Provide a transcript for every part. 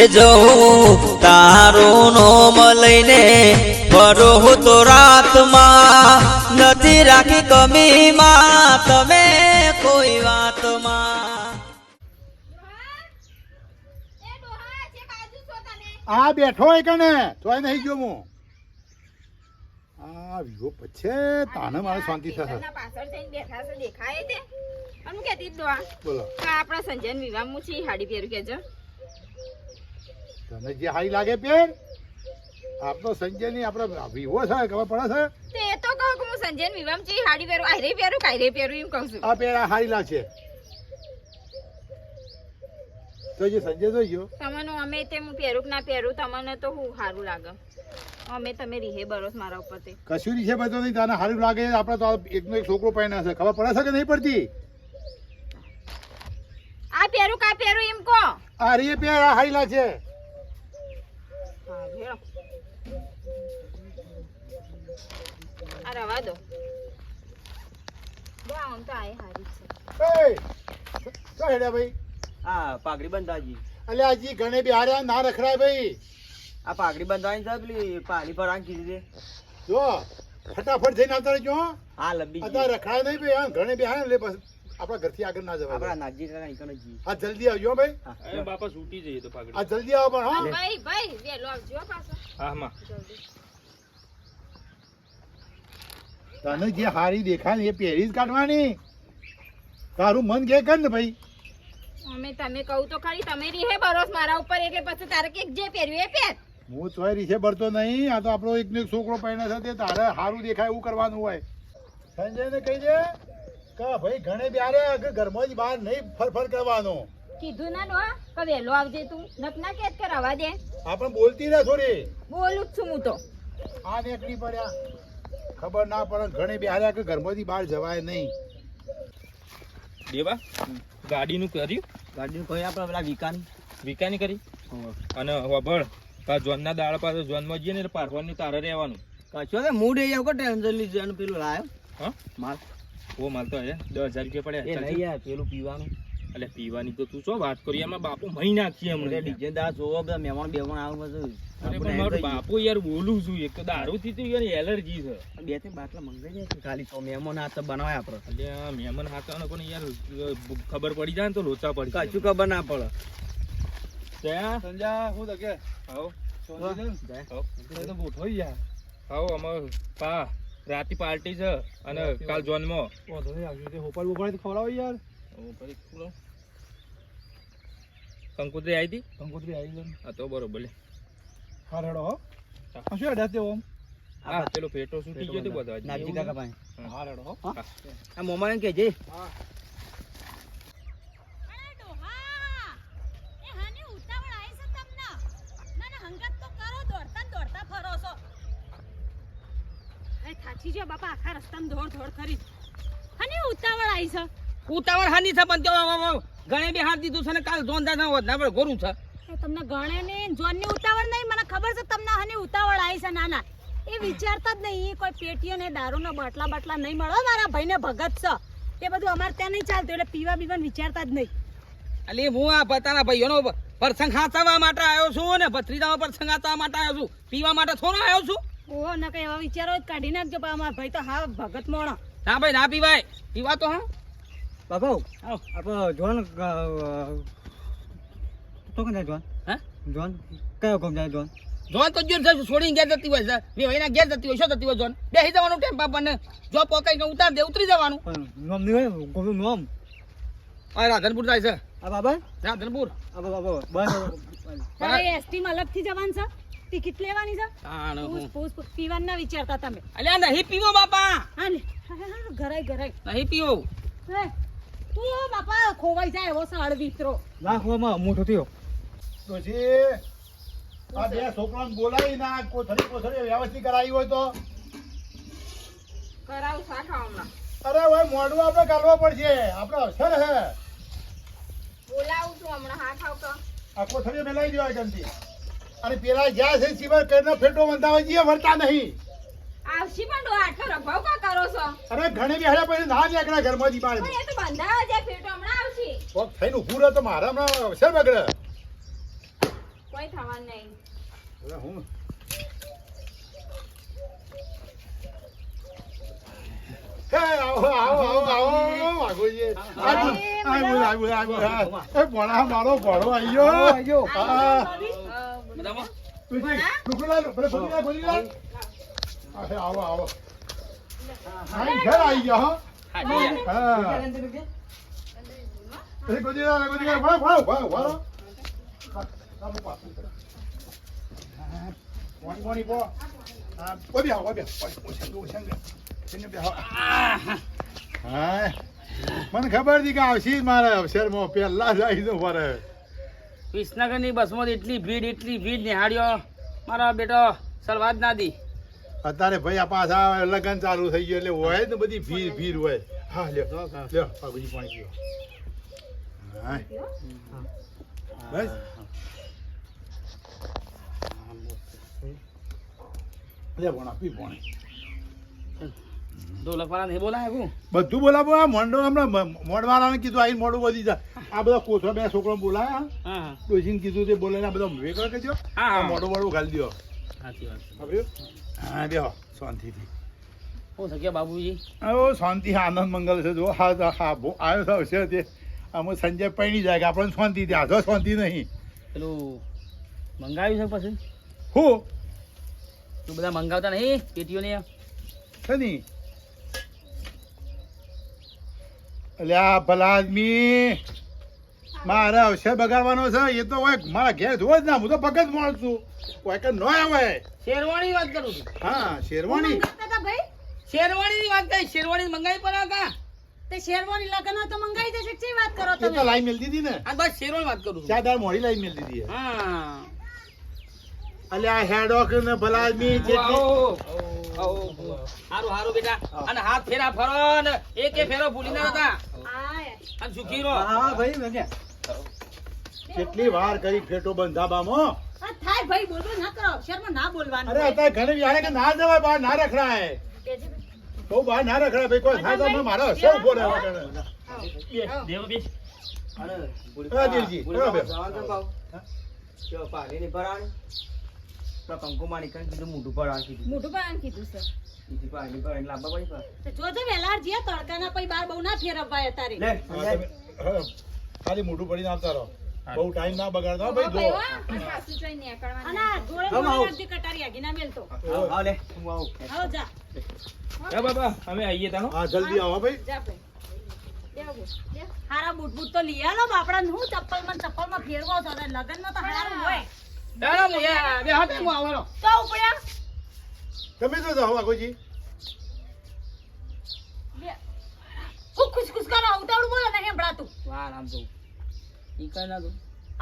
એ જવું તારું નોમ લઈને ફરો તો રાતમાં નથી રાખી કમીમાં. તમે કોઈ વાતમાં. એ ડોહા છે બાજુ છો તને આ બેઠો હોય કને તોય નહીં ગયો હું. આ વિવો પછી તાને મારે શાંતિ થશે. પાછળ થઈને બેઠા છે દેખાય તે. અને હું કહેતી હતી બોલો. કે આપણા સંજયન વિવાહ હું છે હાડી પહેરું કેજો તને જે હારી લાગે પેર આપણો સંજયની આપણે વિવો છે ખબર પડે છે? તે તો કહું કે હું સંજયન વિવામ છે હાડી પહેરું આયરે પહેરું કાયરે પહેરું એમ કહું છું. આ પેર આ હારી લાગશે તો જે સંજય તો ગયો. તમને અમે તે હું પહેરું કે ના પહેરું તમને તો હું સારું લાગે. અમે તમે રીહે બરોસ મારા ઉપર તે કશું છે બધો નહીં તને સારું લાગે આપણે તો એકનો એક છોકરો પહેણે છે. ખબર પડે છે કે નહીં પડતી? આ પહેરું કા પહેરું એમ કહો. આ રે પેર આ હારી લાગશે હા ભેળો આ રવા દો બહુ આમ તો આ હારી છે એ શું હેડ્યા ભાઈ આ પાઘડી બંધાજી અલ્યા હજી ઘણે બિહાર્યા ના રખડાય ભાઈ. આ પાઘડી બંધાવાની છે પેલી પાલી પર આંખી જો ફટાફટ જઈને આવતા રહેજો હા. લંબી અત્યારે રખડાય નહીં ભાઈ. ઘણે બિહાર બસ. આપણા ઘરથી આગળ ના આપણા જવાય. નાગજી કાકા નીકળે જી હા જલ્દી આવજો ભાઈ. અરે બાપા છૂટી જઈએ તો પાઘડી. હા જલ્દી આવો પણ હા. ભાઈ ભાઈ વેલો આવજો પાછો. હા માં. તને જે હારી દેખાય ને એ પહેરી જ કાઢવાની. તારું મન કે કર ને ભાઈ. અમે તમે કહું તો ખરી તમે રીહે બરોસ મારા ઉપર એટલે પછી તારે કે જે પહેર્યું એ પહેર. હું તોય રીહે ભરતો નહીં આ તો આપણો એક છોકરો પહેણે છે તે તારે સારું દેખાય એવું કરવાનું હોય. સંજયને કહી દે કે ભાઈ ઘણે બ્યારે કે ઘરમાં જ બહાર નહીં ફરફર કરવાનો. કીધું ના નો કે વેલો આવજે તું. નક ના કેત દે. આપણ બોલતી રહે થોડી. બોલું છું હું તો. આ નીકળી પડ્યા. ખબર ના પડે ઘણે બ્યારે કે ઘરમાંથી બહાર જવાય નહીં. દેવા ગાડીનું કર્યું? ગાડીનું કોઈ આપણે પેલા વિકાની. વિકાની કરી? અને વબળ તા જોનના દાળ પાસે જોનમાં જઈએ ને એટલે પારવાનું તારે રહેવાનું. કશો ને મૂડ એ આવું ટેન્શન લીધું પેલું લાયો. હા? માલ ઓ માલતો હે દસ હજાર રૂપિયા એ પડ્યા નહીં યાર પેલું પીવાનું. એટલે પીવાની તો તું શું વાત કરી એમાં બાપુ મહી નાખી એટલે ડીજે દા જોવો બધા મહેમાન બેમાન આવે બધું. મારું બાપુ યાર બોલું છું એક તો દારૂ થી તો યાર એલર્જી છે. બે ત્રણ બાટલા મંગાઈ જાય છે ખાલી તો મહેમાન હાથ તો બનાવાય આપણે એટલે મહેમાન હાથવાનો પણ યાર ખબર પડી જાય ને તો લોચા પડી. કશું ખબર ના પડે. ત્યાં સંજા શું તો કે. આવો. જાય. આવો. તો બૂઠો યાર આવો અમાર પા. રાતી પાર્ટી છે અને કાલ જોનમાં. હોપાલ બોપલ ખવડાવો યાર. કંકુતરી આવી હતી? કંકોત્રી આવી ગઈ. હા તો બરોબર લે. હા રેડો હો. આ શું હેડ્યા તેવો હા પેલો પેટો છૂટી ગયો તો બધા. નાજી કાકા પાસે. હા. રેડો હો. આ ધોળ કરી. જે ઉતાવળ હાની છે પણ તો ગણે બી હાર દીધું છે ને કાલ જોનદાર ના હોત ના પણ ગોરું છે. તમને ગણે ને જોનની ઉતાવળ નહીં મને ખબર છે તમને હની ઉતાવળ આવી છે નાના એ વિચારતા જ નહીં કોઈ પેટીઓ ને દારૂ ના બાટલા બાટલા નહીં મળો. મારા ભાઈ ને ભગત છે. એ બધું અમારે ત્યાં નહીં ચાલતું એટલે પીવા બીવા વિચારતા જ નહીં. એટલે હું આ પોતાના ભાઈઓનો પ્રસંગ હાચવવા માટે આવ્યો છું ને ભત્રીજાનો પ્રસંગ હાંચવા માટે આવ્યો છું. પીવા માટે થોડો આવ્યો છું. ઓહો ના કઈ એવા વિચારો જ કાઢી નાખજો પણ અમારા ભાઈ તો હા ભગત મોણો. ના ભાઈ ના પીવાય. પીવા તો હા. બાબુ આવો. આપણે જોન તો કને જોન હે? જોન કયો કોમ જાય જોન જોન તો જો છે છોડીને ઘેર જતી હોય છે બે ભાઈના ઘેર જતી હોય શું જતી હોય જોન બેસી જવાનું ટેમ્પ આપણને જો પોકાઈ ને ઉતાર દે ઉતરી જવાનું. પણ નોમ નહીં હોય ગોમનું નોમ? આ રાધનપુર જાય છે. આ બાબા? રાધનપુર. આ બાબા બસ એસટી માં અલગથી જવાનું છે? ટિકિટ લેવાની છે? પૂછ પૂછ પૂછ. પીવાનું ના વિચારતા તમે. અલ્યા નહીં પીવો બાપા. હા લે. હા, હા, હા, ઘરાય ઘરાય. નહીં પીવો. તું બાપા ખોવાઈ જાય એવો સાળ વિતરો. લાખવામાં મોટો થયો પછી આ બે છોકરાને બોલાવી ના કોથળી કોથળી વ્યવસ્થિત કરાવી હોય તો? કરાવ સાખા હમણાં અરે ભાઈ મોડું આપણે કાઢવા પડશે. આપણે અવસર હે. બોલાવું છું હમણાં હાથ આવતો તો. આ કોથળી મેલાઈ દેવાય ગમતી અને પેલા જ્યાં છે સિવાય કરીને ફેટો બંધાવે છે વળતા નહીં. આવશી પણ કા કરો છો? અરે ઘણી બિહાડ્યા પછી ના નીકળ્યા ઘરમાંથી બહાર. પણ એ તો બંધાવા જાય ફેટો હમણાં આવશી. કોક થઈને ઊભું રહે તો મારા હમણાં અવસર બગડે. કઈ થવાનું નહીં. અરે હું? આવો આવો આવો આવો વાઘોજી. આવો, આવો, આવો, આવો, આવો. એ ભોળા મારો ઘોડો આયો. લુકડાલો, પેલો ગોદીલા, ગોદીલા. હા, હે, આવો આવો હા, ઘેર આવી ગયા હો. હા એ ગોદીલા, ગોદીલા, વાળો, વાળો, વાળો, વાળો. હા, આવો પાછું. હા, પાણી, પાણી, પો. હા. હા, મને ખબર હતી કે આવશે મારે અવસરમાં પહેલા જ આવી તો મારે વિસનગરની બસમાં એટલી ભીડ એટલી ભીડ નિહાળ્યો. મારા બેટો સલવાદ ના દી. અત્યારે ભાઈ આ પાછા લગન ચાલુ થઈ ગયું એટલે હોય ને બધી ભીડ ભીડ હોય. હા લ્યો. લ્યો બાબુજી પાણી પીઓ હા. બસ. લે ભણા પી પાણી ઢોલક નહીં બોલાય હું? બધું બોલાવો આ મોંડો હમણાં મોડવાળાને કીધું આવીને મોડું બધી જાય આ બધા કોથળા બે છોકરો બોલાયા ડોસીને કીધું તે બોલાવીને આ બધા વેગળ કરજો હા, મોડું મોડું ઘાલી દો. સાચી વાત હા બેહો. શાંતિથી. હું શક્ય બાબુજી? ઓ શાંતિ આનંદ મંગલ છે. જો હા હા, આવ્યો છે તે આમાં સંજય પૈણી જાય કે આપણને શાંતિ ત્યાં તો શાંતિ નહીં. પેલું મંગાવ્યું છે પછી? હું? તું બધા મંગાવતા નહીં પેટીઓને? છે ની એટલે આ ભલા આદમી મારે અવશે બગાડવાનો છે એ તો હોય મારા ઘેર જોવો જ ના હું તો પગ જ માણસ છું. કોઈ કે નો આવે. શેરવાણી વાત કરું છું. હા શેરવાની શેરવાણી ની વાત કરી શેરવાણી મંગાવી પર કા? તે શેરવાની લગન તો મંગાવી દેશે શી વાત કરો તમે તો લાઈ મેલ દીધી ને. આ બસ શેરવાણી વાત કરું છું. ચાર મોડી લાઈ મેલ દીધી હા. એટલે આ હેડોક ને ભલા. આવો. હારું હારું બેટા. અને હાથ ફેરા ફરો ને એક એક ફેરો ભૂલી ના હતા. અને સુખી રહો. હા ભાઈ મેં કેટલી વાર કરી ફેટો બંધાબામાં? આ થાય ભાઈ બોલ બોલ ના કરો. શેરમાં ના બોલવાનું અરે અત્યારે ઘરે જાણે કે ના જવાય બહાર ના રખડાય. બહુ બહાર ના રખડાય ભાઈ કોઈ થાય તો મારો હશે ઊભો રહેવા. દેવો બેસ હા, દિલજી, બરાબર. મોઢું પણ તો વેલાર જે તડકાના પછી બાર બહુ ના ફેરવાય અત્યારે. હા, તમે, હા, ખાલી મોઢું પડીને આવતા રહો. બહુ ટાઈમ ના બગાડતા ભાઈ જો સાસુ જોઈ નીકળવાનું અને આ જોડે જોડે કટારી આગી ના મેલતો આવો જા. એ બાબા અમે આવીએ તાનો. હા જલ્દી આવો ભાઈ. જા. હારા બૂટ બૂટ તો લઈ આલો બાપડા હું ચપ્પલમાં ચપ્પલમાં ફેરવો છો? લગનમાં તો હારું હોય. દાડા હું હું તમે તો જાઓ વાઘોજી. ખુશ ખુશ કરો ઉતાવળું બોલો ને હેંભળાતું વાહ રામ તો. ઈ કઈ ના દો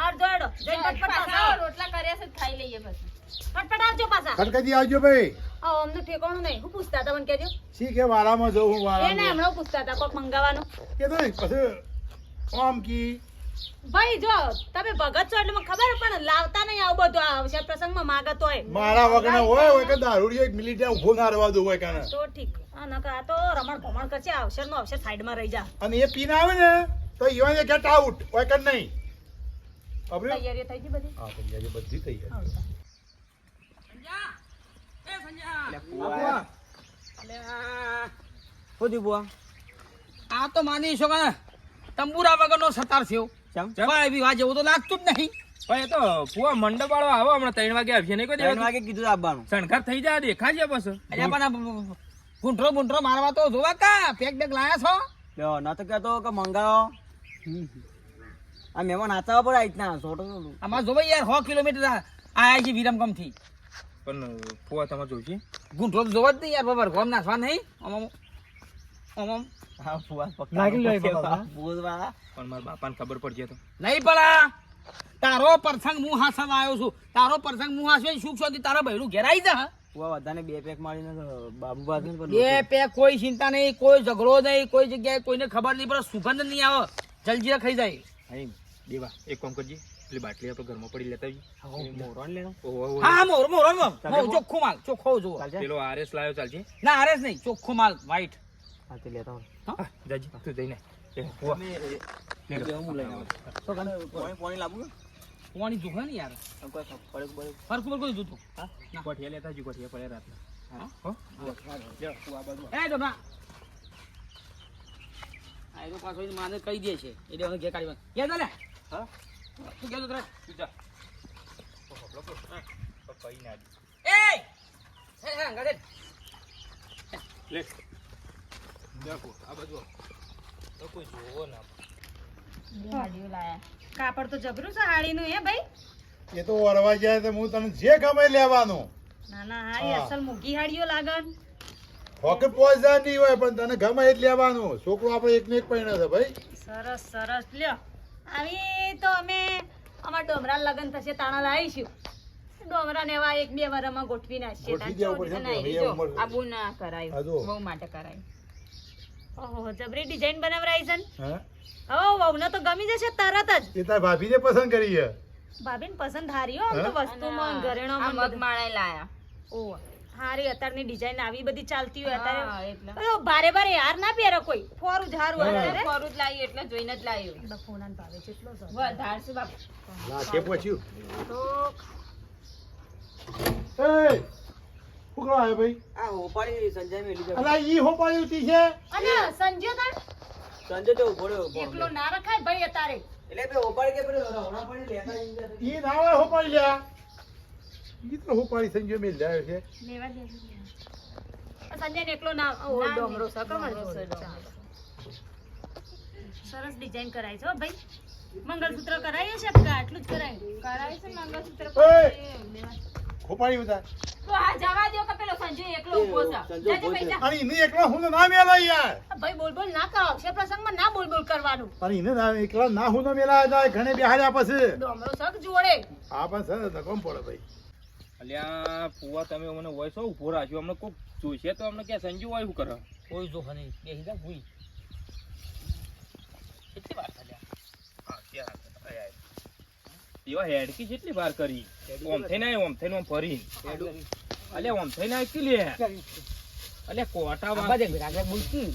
આર જોડો જઈને ફટફટ પાછા રોટલા કર્યા છે ખાઈ લઈએ પછી. ફટફટ આવજો પાછા. ખડકાજી આવજો ભાઈ. આવો અમને ઠેકાણું નહીં. હું પૂછતા તમને મને ઠીક શી વારામાં જવું હું વારામાં? હમણાં પૂછતા હતા કોક મંગાવવાનું. કે તો પછી ઓમ કી? ભાઈ જો તમે ભગત છો એટલે મને ખબર પણ લાવતા નહીં આવું બધું. આવશે પ્રસંગમાં માગત હોય. મારા વગર હોય હોય કે દારૂડી એક મિનિટ ઊભો ના રહેવા દઉં હોય કાને. તો ઠીક. આ નકર આ તો રમણ ભમણ કરશે આ અવસર નો અવસર સાઈડમાં રહી જા. અને એ પીને આવે ને તો ઈવાને ગેટ આઉટ હોય કે નહીં. તૈયારી થઈ ગઈ બધી? હા તૈયારી બધી તૈયારી સંજા એ સંજા અલે આ આ તો માની છો કે તંબુરા વગરનો સતાર થયો બી વા જેવું તો લાગતું જ નહીં. પણ એ તો ફુવા મંડપ વાળો આવો હમણાં ત્રણ વાગે આવશે નહીં કોઈ વાગે કીધું આવવાનું શણગાર થઈ જાય દેખાશે બસ પણ આ ગુંઠરો ગુંઠરો મારવા તો જોવા કા? પેક બેક લાયા છો? ન તો કહેતો કે મંગાવો. આ મહેમાન આતા પડે રીતના છોટો આમાં જોવા યાર સો કિલોમીટર આયા છે વિરમકમથી પણ ફુવા તમે જોઈશે? ગુંઠરો તો જોવા જ નહીં યાર બરાબર ગોમ નાખવા નહીં? આમ આમ હા લાગી પણ મારા બાપાને ખબર પડશે તો. નહીં પડા તારો પ્રસંગ હું હાસવા આવ્યો છું. તારો પ્રસંગ હું હાસવે સુખ શાંતિ તારા બહેરું ઘેર જા ફુવા બધાને બે પેક મારીને બાબુ બાદ બે પે કોઈ ચિંતા નહીં કોઈ ઝઘડો નહીં કોઈ જગ્યાએ કોઈને ખબર નહીં પણ સુગંધ નહીં આવે. જલજીરા ખાઈ જાય. દેવા એક કામ કરજે. પેલી બાટલી આપણે ઘરમાં પડી લેતા આવીએ. લેનો. હા હા મોર મોર. ચોખ્ખો માલ ચોખ્ખો જુઓ પેલો આરએસ લાવ્યો ચાલજે ના આરેસ નહીં ચોખ્ખો માલ વ્હાઈટ હા તે લેતા હોય. હા, જાજી તું જઈને તો પાણી પાણી લાવું પાણી જોખે ને યાર ફરક કોઈ જોતું હા ના ગોઠિયા લેતા હજુ ગોઠિયા પડ્યા રાતના હા? હો? એ ડોબા આ એનો પાછો માને કહી દે છે એટલે હવે ઘેર કાઢી કે દે લે હા તું કે દે તું જા. તો કઈ ના. એ હે હે ગાડે લે દેખો આ બાજુ તો કોઈ જોવો ના કાપડ તો જબરું છે હાડીનું હે ભાઈ? એ તો વરવા જાય તો હું તને જે ગમે લેવાનું. ના ના હારી અસલ મૂકી હાડીઓ લાગન. હોકે પોઝા નહીં હોય પણ તને ગમે એ લેવાનું. છોકરો આપણે એકને એક પહેણે છે ભાઈ. સરસ સરસ. લ્યો આવી તો અમે અમાર ડોમરા લગન થશે તાણા લાવીશું. ડોમરા ને એવા એક બે વારમાં ગોઠવી નાખીએ. ગોઠવી દેવું પડશે ના કરાયું. બહુ માટે કરાયું. ઓહો જબરી ડિઝાઇન બનાવરાઈ છે ને? હા? વહુને તો ગમી જશે તરત જ. એ તાર ભાભીને પસંદ કરી છે ભાભીને પસંદ હારી હો આમ તો? વસ્તુમાં ઘરેણામાં બધું. મગમાળે લાયા. ઓહ હારી અત્યારની ડિઝાઇન આવી બધી ચાલતી હોય અત્યારે. એટલે. ભારે ભારે હાર ના પહેરે કોઈ. ફોરું જ હારું. અત્યારે. જ લાવ્યું એટલે જોઈને જ લાવ્યું બફોનાને ભાવે છે. એટલો જ બાપુ. લાખે પહોંચ્યું. તો એ શું કરવા આવ્યો ભાઈ. આ હોપાળી સંજય મેલી છે અલા ઈ હોપાળી ઉતી છે? અને સંજય તાર? સંજય તો ઊભો રહ્યો એકલો ના રખાય ભાઈ અતારે એટલે બે હોપાળી કે પેલું પડી લેતા ઈ ના હોય હોપાળી લ્યા. ઈ તો હોપાળી સંજય મેલી લાવ્યો છે. લેવા દે સંજય ને એકલો ના ઓ ડોમરો. ડોમરો. સરસ ડિઝાઇન કરાય છે હો ભાઈ. મંગળસૂત્ર કરાય છે આટલું જ કરાય. કરાય છે મંગળસૂત્ર ઓય! બધા તો આ જવા દો કે પેલો સંજય એકલો ઊભો છે. સંજય ભાઈ જા. અને ઇને એકલા હું ના મેલા યાર. ભાઈ બોલ બોલ ના કરો. છે પ્રસંગમાં ના બોલ બોલ કરવાનું. અને ઇને ના એકલા ના હું ના મેલા જાય ઘણે બેહાડ્યા પછી. ડોમરો સક જોડે. હા પણ સર નકમ પડે ભાઈ. અલ્યા પુવા તમે અમને વોઇસ ઊભો રાખ્યો અમને કોક જોઈશે તો અમને ક્યાં સંજુ હોય શું કરે? કોઈ જોખે નહીં. બેસી જા ભૂઈ કેટલી વાર ચાલ્યા હા, ત્યાં આય, આય. એવા હેડકી જેટલી વાર કરી. ઓમ થઈને આય, ઓમ થઈને ઓમ ફરી અલ્યા ઓમ થઈને આવી કે લે અલ્યા કોટા આબા વાગ દેખ આગળ બોલતી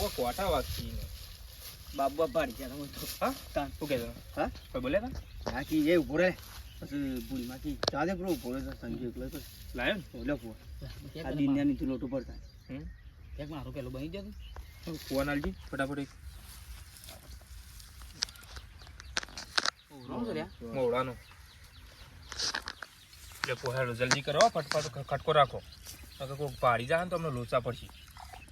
ઓ કોટા વાગતી ને બાબુ પાડી ગયા તમે તો. હા? તાન. શું કહેતો? હા? કોઈ બોલે તા? બાકી એ ઊભો રહે. પછી ભૂલમાંથી ચાલે પ્રો ઊભો રે સંજય એકલો તો લાયો ઓલો આ દિન્યાની તું લોટ ઉપર થાય. હમ? એક મારો પેલો બની જતું નાલજી ફટાફટ એક રમ છે લ્યા મોવડાનો એટલે પોહેડો જલ્દી કરો ફટફટ ખટકો રાખો. અગર કોઈ પાડી જાય ને તો અમને લોચા પડશે.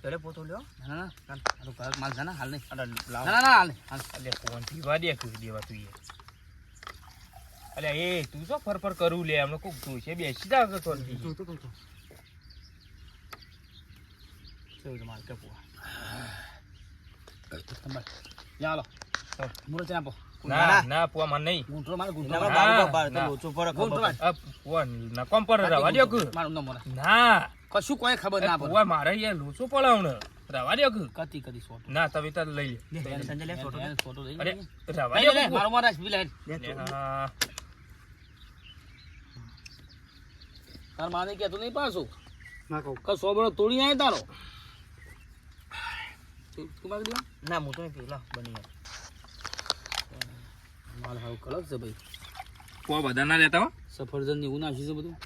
પેલે પોતો લ્યો. ના ના ઘર માલ છે ને હાલ નહીં. ના ના હાલ હાલ એટલે ફોન પીવા દે કુઈ દેવા તું એ. અલ્યા એ તું શું ફર ફર કરું લે અમને કોક જોઈશે બેસી જા તો તું તો તો. તું મારે કે પુઆ સંભાળ. યા લો મુરત આપો. ના ના. પુઆ નહીં. ગુંઠો મારે કશું કોઈ ખબર ના મારે યાર લોચો રવા દે તાર લઈ તાર માને કે તું નહીં પાછું. ના સોબળો તોડી આય તારો? ના હું તો નહીં બની ગયા માલ હાવ ખરાબ છે ભાઈ. કો બધા ના લેતા હો? સફરજન ને એવું નાખ્યું છે બધું.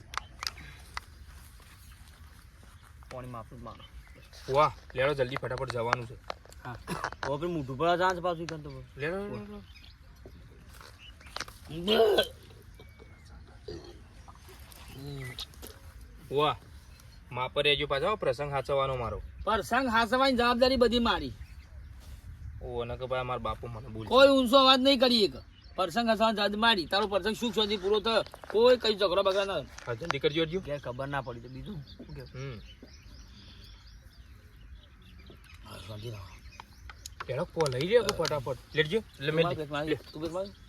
પાણી માફું મારો વાહ લેડો જલ્દી ફટાફટ જવાનું છે. હા. તો આપણે મોઢું પર જાણ પાછું કંતો લેડો વાહ. મા પર એજો પાછો પ્રસંગ હાચવાનો મારો. પ્રસંગ હાચવાની જવાબદારી બધી મારી. ઓ નકે ભાઈ મારા બાપુ મને બોલ કોઈ ઊંચો વાત નહીં કરી એક. પ્રસંગ હસવાન જવાબદારી મારી. તારો પ્રસંગ સુખ સુધી પૂરો થયો? કોઈ કઈ ઝઘડો બગડા ના હજન દીકરી જોડજો કે ખબર ના પડી તો બીજું. શું કે હમ. પેલો રાખ. લઈ રહ્યો ફટાફટ. લેજો લે મેલ તું. બેસ, મારી.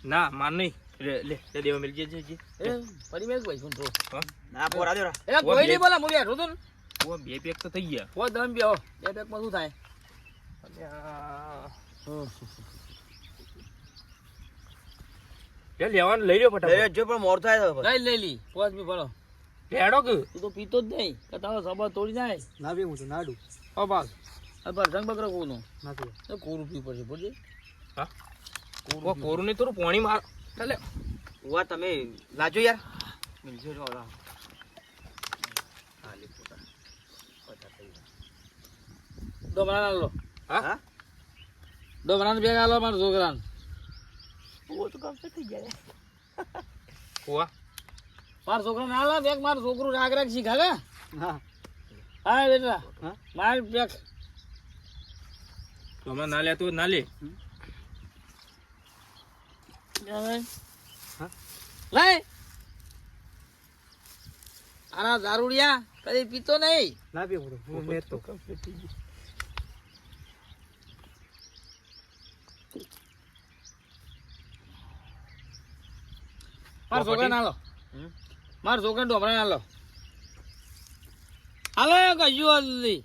ના માર નહીં. લે લે લે દેવા મેલ જે જે જે. એ, ફરી મેં ભાઈ શું થયું? ના પોરા દે રા. કોઈ બે- નહીં બોલા હું બેઠો તો ને. બે પેક તો થઈ ગયા. દમ બે બે પેકમાં શું થાય? લે લેવાનું લઈ લો લઈ ફટાફટ જો પણ મોર થાય તો લઈ લઈ લી પોસ બી પડો લેડો કે? તું તો પીતો જ નહીં કે તારો સબા તોડી જાય ના પીવું છું નાડું ઓ બાસ આ પ્રસંગ બકરો કોનો? ના પીવું એ કોરું પી પડશે પડશે હા? ઓ કોરું નહીં થોડું પાણી માર. ચાલે ઉવા તમે લાજો યાર. મિલજો જો ઓલા હાલી ફોટા. પચાસ થઈ ગયા. બેગાલો ના જોગરાન હા? ડોમરા ને છોકરો મારા ના લા બેગ મારું છોકરું રાગ રાગ શીખાવે હા. હા બેટા હા? માર બેગ. તો અમે ના લ્યા તો ના લે. હા? લઈ. આના દારૂડિયા કદી પીતો નહીં? ના મેં તો. મારા છોકરા ના લો મારા છોકરા ડોમરા ના લો હાલો કશું વાત નથી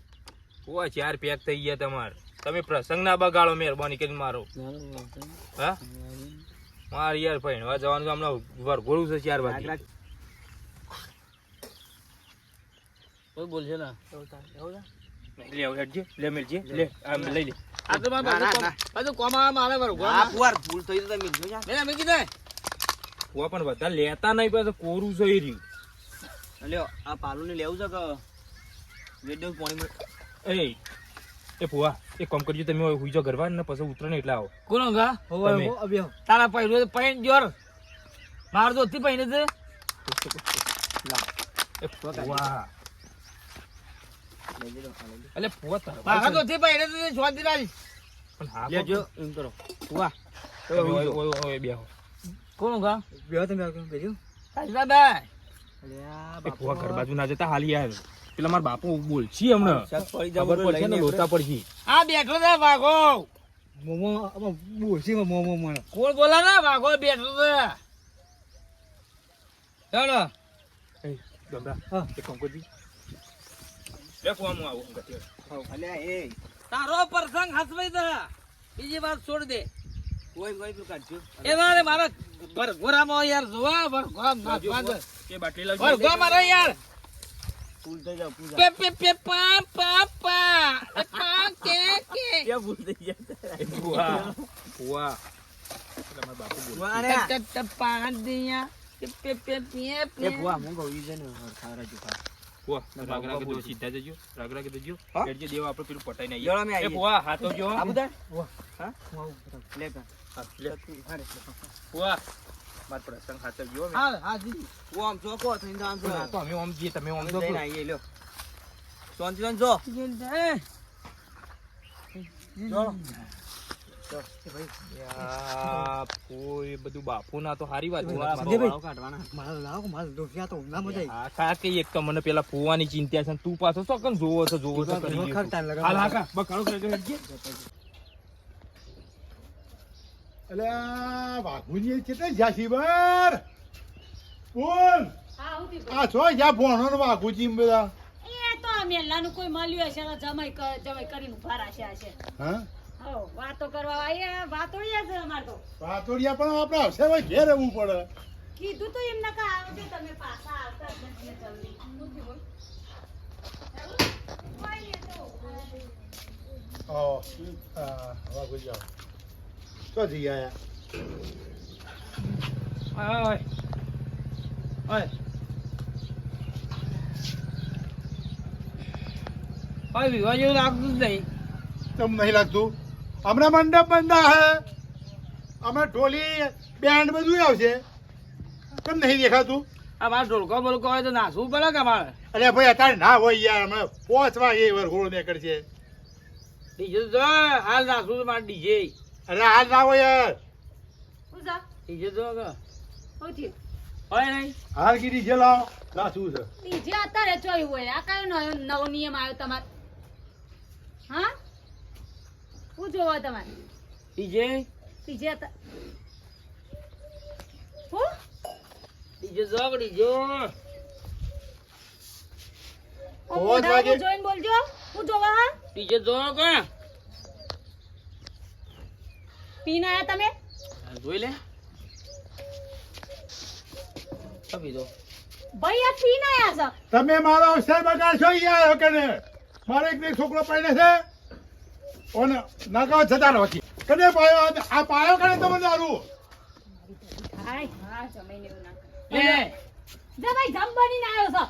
ચાર પેક થઈ ગયા તમારે. તમે પ્રસંગ ના બગાડો મહેરબાની કરીને મારો. હા? મારે યાર ભણવા જવાનું છે હમણાં વરઘોડું છે ચાર વાગે. કોઈ બોલશે ના. લે હેડજે. લે મેલજે. લે આમ લઈ લે. આ તો મારે ના, કોમ- મારે પુવાર ભૂલ થઈ તો તમે મેં મેં કીધું. ફુવા પણ બધા લેતા નહીં પાછું કોરું છે એ રહ્યું એટલે આ પાલું ને લેવું છે કે વેડો પાણી એ એ ફુવા એક કામ કરજો તમે હવે હુઈ જાઓ ઘરવા ને પછી ઉતરો ને એટલે આવો. કોનો ગા? તમે. તારા પહેલું પૈન જોર. માર તો થી પૈને છે. એ ફુવા એટલે ફુવા તારા મારા તો થી પૈને છે શાંતિ રાજ પણ હા લેજો એમ કરો. પુવા ઓય ઓય ઓય બેહો. કોનો ગા બે તમે બેજો. તાજા બે અલ્યા ઘર બાજુ ના જતા હાલી યાર પેલા મારા બાપુ બોલછી હમણાં. ખબર પડશે ને લોતા પડશે. આ બેઠો છે વાઘો. મોમો બોસી મોમો મને. કોણ બોલા ના વાઘો બેઠો છે. ચાલો. ગમરા હા. એક કામ કરજી લે ફુવા હું આવું ગતિ અલ્યા એ. તારો પ્રસંગ હસવાઈ દે બીજી વાત છોડ દે. કોઈ કોઈ પેલું કાઢજો. એમાં મારા ભરઘોરામાં યાર જોવા ભરઘોરા નાચવા દે એ બાટલી લાવજો ભરઘોરા મારે યાર. ફૂલ થઈ જાવ પૂજા પે પે પે પા પા પા. એ પા કે કે. ક્યાં ભૂલ થઈ જાય એ ફુવા ફુવા પેલા મારા બાપુ બોલ. વારે ટ ટ ટ પા દિયા કે પે પે પે એ પે. બુઆ હું કહું ઈ છે ને ખારા જો ના, રાગ રાગ દો સીધા જજો. રાગ રાગ દજો હા? દેવા આપણે પેલું પટાઈ ને યળો અમે આવીએ. એ આવીએ. હાથો જો. આ બધા? હા? લે કા હા, લે. હારે. માર પ્રસંગ હાથર જો હા હા જી. ઓ આમ ચોકો થઈને તો આમ તો અમે ઓમ તમે જો લ્યો. શાંતિ શાંતિ જો. યા, કોઈ બધું બાપુ ના તો હારી વાત છે. વાળા મારો વાળો કાઢવાના મારા લાવો મારા દોસ્યા તો ના મજા હા, કા કે એક તો મને પેલા ફુવાની ચિંતા છે તું પાછો ચોકન જોવો છો જોવો છો કરી ગયો છું. હાલ હા કા બસ કાળો કરી હેડજે. અલ્યા વાઘુજી કેટલે જ્યાં બર બોલ આ છો જ્યાં ભોણો ને વાઘુજી બધા કોઈ મળ્યું હશે વાતો કરવા આયા વાતોડિયા છે અમાર તો. વાતોડિયા પણ આપણે આવશે ભાઈ ઘેર રહેવું પડે. કીધું તો એમને કા આવજો તમે પાછા આવતા જ નથી જલ્દી. ઓ હા વાઘુજી તો જઈ આયા. ઓય ઓય ઓય વિવાહ જેવું લાગતું જ નહીં. તમ નહીં લાગતું? હમણાં મંડપ બંધા હે. હમણાં ઢોલી બેન્ડ બધું આવશે. કેમ નહીં દેખાતું? આ મારે ઢોલકો બોલકો હોય તો નાસવું પડે કે અમારે? અરે ભાઈ અત્યારે ના હોય યાર અમે પહોંચવા એ વરઘોડો નીકળશે. ડીજે તો હાલ નાસવું તો મારે ડીજે. અરે હાલ ના હોય યાર. હું ડીજે તો કે હોય નહીં? હાલ કીધી છે લાવ. નાચવું છે. ડીજે અત્યારે ચોયું હોય. આ કયો નવો નિયમ આવ્યો તમારે? હા? શું જોવો તમારે? ડીજે ડીજે હું? ડીજે તો કે ડીજો ઓ અવાજ મોઢામાં વાગે. જોઈને બોલજો. હું જોવા હા? ડીજે તો કે પીને આયા તમે? જોઈ લે. આપી ભાઈ આ પીને આયા છો. તમે મારો અવસર બગાડશો યાર કને મારે એક છોકરો પડે છે. ઓને નાકા જતા રહો કને પાયો? આ પાયો કને તમે દારૂ? ભાઈ હા જમીને એવું ના કરે. લે. જા ભાઈ જમ બનીને આવ્યો છો.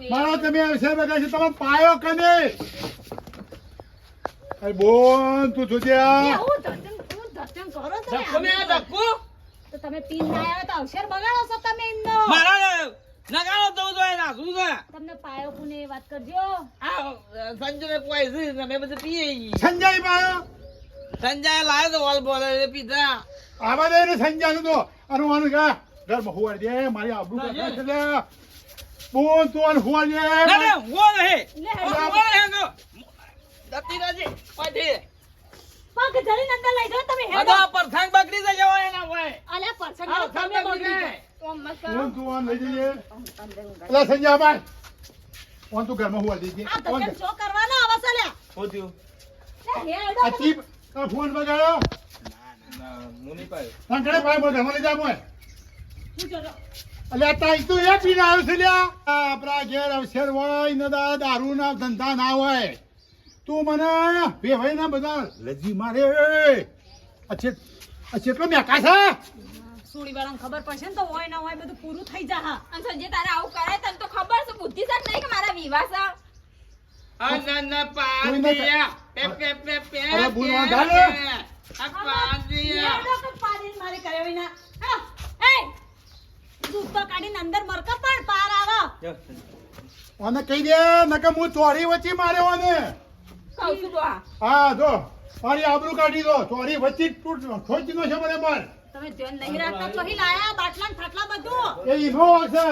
એ. મારો તમે અવસર બગાડ છે તમે પાયો કને? અરે બોલ તું જોજે આ. હું ધરતી હું ધરતી કરો છો ને ધક્કો મેં આ ધક્કો? તો તમે પીન ના આવ્યો તો અવસર બગાડો છો તમે એમનો. મારા નગાડો તો તો એના શું છે? તમને પાયો કોને એ વાત કરજો. આ સંજય પોઈઝન ને મેં બધું પીએ સંજય પાયો? સંજય લાયો તો ઓલ બોલે પીધા. આવા દે ને સંજયનું તો અરે વાનું કા ઘરમાં હુવાડી દે મારી આબરૂ કાઢે છે. લે. બોલ તો અન હુવાડી દે. ના ના હું નહીં લે હું નહીં નો દતી રાજી પાછી. પગ જરીને અંદર લઈ જાઓ તમે હેડો. બધા પરથાંગ બકરી તો જવાય એના હોય અલ્યા પરસન આ તમે બગડી બગડી. તો તું લઈ જઈએ સંજય ભાઈ ઓન તું ઘરમાં હુવાડી દેજે આ ઓન ધકેલ કરવાનો આવા ચાલ્યા લે હેડો આ ચીપ આ ફોન બગાડ્યો ના ભાઈ બોલ ઘરમાં લઈ જા મોય અલ્યા તાઈ તું એ પીને આવ્યો છે લ્યા આ આપણા ઘેર અવસર હોય ને દારૂ ના ધંધા ના હોય તું મને ભેવાઈ ના બધા લજી મારે આ ચેટલો મેકા છે સુડી વાળાને ખબર પડશે ને તો હોય ના હોય બધું પૂરું થઈ જા હા અને સંજય તારે આવું કરે તને તો ખબર છે બુદ્ધિ સર નહીં કે મારા વિવાહ છે? અનન કોઈ પે પે પે પે અરે ભૂલવા ધાલે. આ પાતિયા હેડો કે પાડીને મારે કર્યો વિના. એ તો કાઢીને અંદર મરકા પણ પાર આવો. અને કહી દે નકર હું ચોરી વચ્ચે માર્યો ને કહું છું હા જો. મારી આબરૂ કાઢી દો. ચોરી વચ્ચે તૂટ ઠોકી નો છે બરાબર તમે ધ્યાન નહીં રાખતા તો અહીં લાયા બાટલા ને બધું. એ ઈનો છે.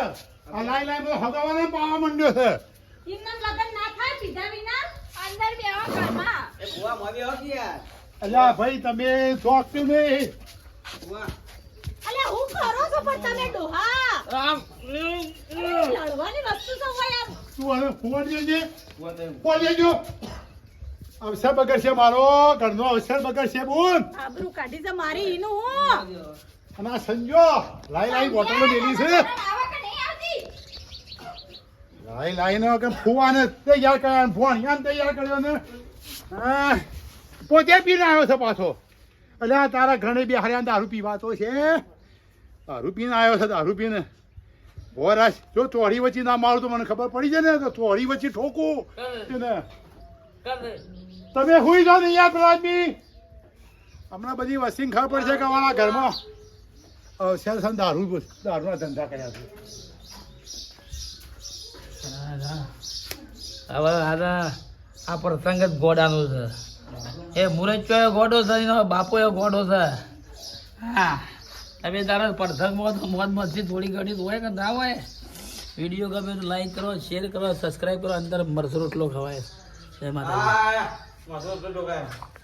આ લાઈ લાઈ બધો હગાવાને પાવા માંડ્યો છે. એમના લગન ના થાય પીધા વિના? અંદર બેવા ઘરમાં. અલ્યા ભાઈ તમે ચોકતું નહીં અલ્યા હું કરો છો પણ તમે ડોહા. રામ લડવાની વસ્તુ તો હોય તું હવે ફોન દેજે ફોન દેજો અવસર બગડશે મારો ઘરનો અવસર બગડશે બોલ. આબરૂ કાઢી છે મારી ઈનું. હું અને આ સંજો લાઈ લાઈ બોટલો મેલી છે. લાઈ લાઈ નો કે ફુવાને તૈયાર કર્યા ફોન યાન તૈયાર કર્યો ને. હા, પોતે પીને આવ્યો છે પાછો. એટલે આ તારા ઘણે બે હરિયાણ દારૂ પીવાતો છે. દારૂ પીને આવ્યો છે દારૂ પીને. હોરાશ જો ચોરી વચ્ચે ના મારું તો મને ખબર પડી જાય ને તો ચોરી વચ્ચે ઠોકું. એને તમે હુઈ જાઓ ને યાર પેલા આદમી હમણાં બધી વસ્તી ખબર પડશે કે અમારા ઘરમાં અવસર છે ને દારૂ દારૂના ધંધા કર્યા છે. હવે દાદા આ પ્રસંગ જ ગોડાનો છે. એ મુરત એ ગોડો છે એનો બાપો એ ગોડો છે. હા. તમે તારા પ્રસંગમાં તો મોજ મસ્તી થોડી ઘણી હોય કે ના હોય? વીડિયો ગમે તો લાઈક કરો શેર કરો સબસ્ક્રાઈબ કરો અંદર મરસું રોટલો ખવાય. જય માતા Mas outro lugar.